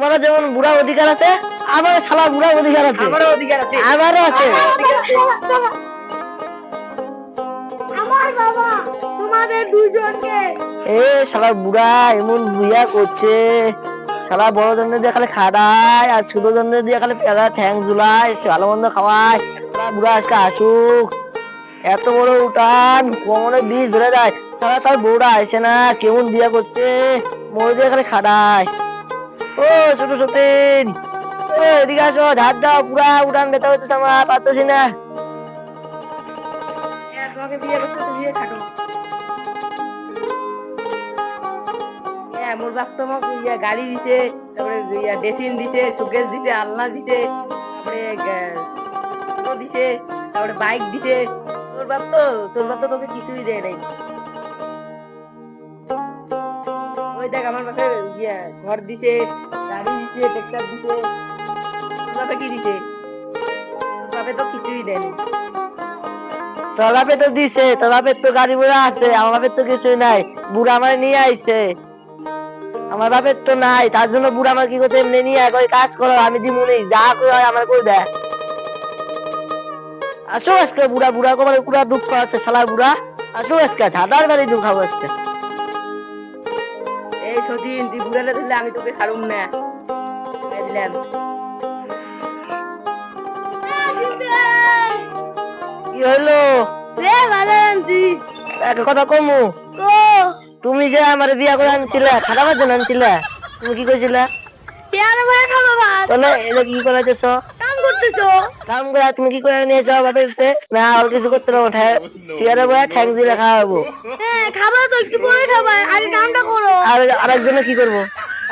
তোমারও যেমন বুড়া অধিকার আছে আমারও শালা বুড়া অধিকার আছে। আমারও অধিকার আছে। আমারও আছে। আমার বাবা তোমাদের দুজনকে এ শালা বুড়া এমন বুইয়া করছে। শালা বড় জনের দিয়ে খালি খাড়ায় আর ছোট জনের দিয়ে খালি পেলা ঠ্যাং ঝুলায় সে ভালো মন্দ খাওয়ায়। শালা বুড়া আজকে আসুক। এত বড় উঠান কোমরে বিষ ধরে যায়। শালা তার বউরা আসে না কেমন বিয়া করছে? মোড়ে দিয়ে খালি খাড়ায়। ও ছোট সতীন এদিকে আসো ঝাড় দাও, পুরা উঠান বেতা হইতেছে আমার, পারতেছি না। ইয়া গাড়ি দিছে ইয়া ডেসিন দিছে সুকেশ দিছে, আলনা দিছে, তারপরে দিছে, তারপরে বাইক দিছে। তোর বাপ তো, তোর বাপ তো তোকে কিছুই দেয় নাই। ওই দেখ, আমার ইয়া, ঘর দিছে গাড়ি দিছে দিছে। বাপে কি দিছে? বাপে তো কিছুই দেয়নি তো দিছে বাপের তো গাড়ি আছে, আমার বাপের তো কিছুই নাই। বুড়া আমার নিয়ে আইছে। আমার বাপের তো নাই, তার জন্য বুড়া আমার কি করতে এমনি নিয়ে কাজ করো, আমি দিব নেই, যা করে হয় আমার করে দেয়। আসো আজকে বুড়া বুড়া কমারে পুরা দুঃখ আছে, শালার বুড়া। আসো আজকে ঝাড়ার বাড়ি দুঃখ আজকে। সতীন তুই বুড়ালে ধরলে আমি তোকে ছাড়ুম না। দিলাম। কি হইল রে ভালো আনছি। একটা কথা কমু। তুমি যে আমার বিয়া করে আনছিলে খারাপ জন্য আনছিলে? তুমি কি কইছিলে? তাহলে এটা কি কাম করতেছো? কাম করে তুমি কি করে নিয়েছো বাপেরতে না আর কিছু করতে পারব চেয়ারে বয়ে ঠ্যাং দিয়ে খাওয়াবো হ্যাঁ খাবার তো একটু পরে খাবা। আগে কামটা করো। আর আরেকজনে কি করব?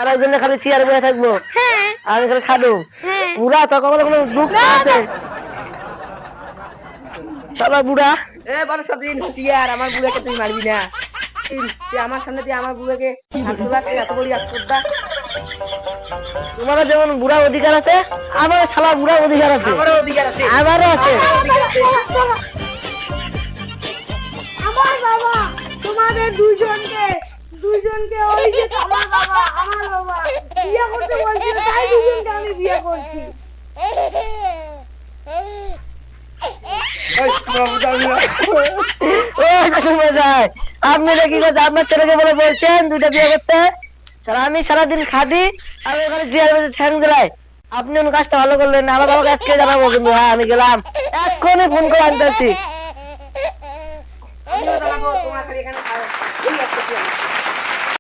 আরেকজনে খালি চেয়ারে বয়ে থাকব? হ্যাঁ। আর আমি খালি খাব? হ্যাঁ। বুড়া তো কখনো কোনো দুঃখ আছে? চলো বুড়া। এ বড় সতীন হুঁশিয়ার আমার বুড়াকে তুই মারবি না। আমার সামনে দিয়ে আমার বুড়াকে হাত তোলাতে এত বড় আশ্রদ্ধা তোমারও যেমন বুড়া অধিকার আছে আমারও শালা বুড়া অধিকার আছে। আমারও অধিকার আছে। আমারও আছে। আমার বাবা তোমাদের দুজনকে দুজনকে ওই যে আমার বাবা আমার বাবা বিয়ে করতে বলছিল তাই দুজনকে আমি বিয়ে করছি। আপনি কি আপনার ছেলেকে বলে বলছেন দুইটা বিয়ে করতে। সারা আমি সারাদিন খাদি আমি ওখানে জিয়ার মধ্যে ঠ্যাং দিলাই। আপনি অন্য কাজটা ভালো করলেন না আমার বাবাকে আজকে জানাব কিন্তু। হ্যাঁ আমি গেলাম। এক্ষুনি ফোন করে আনতেছি। আমিও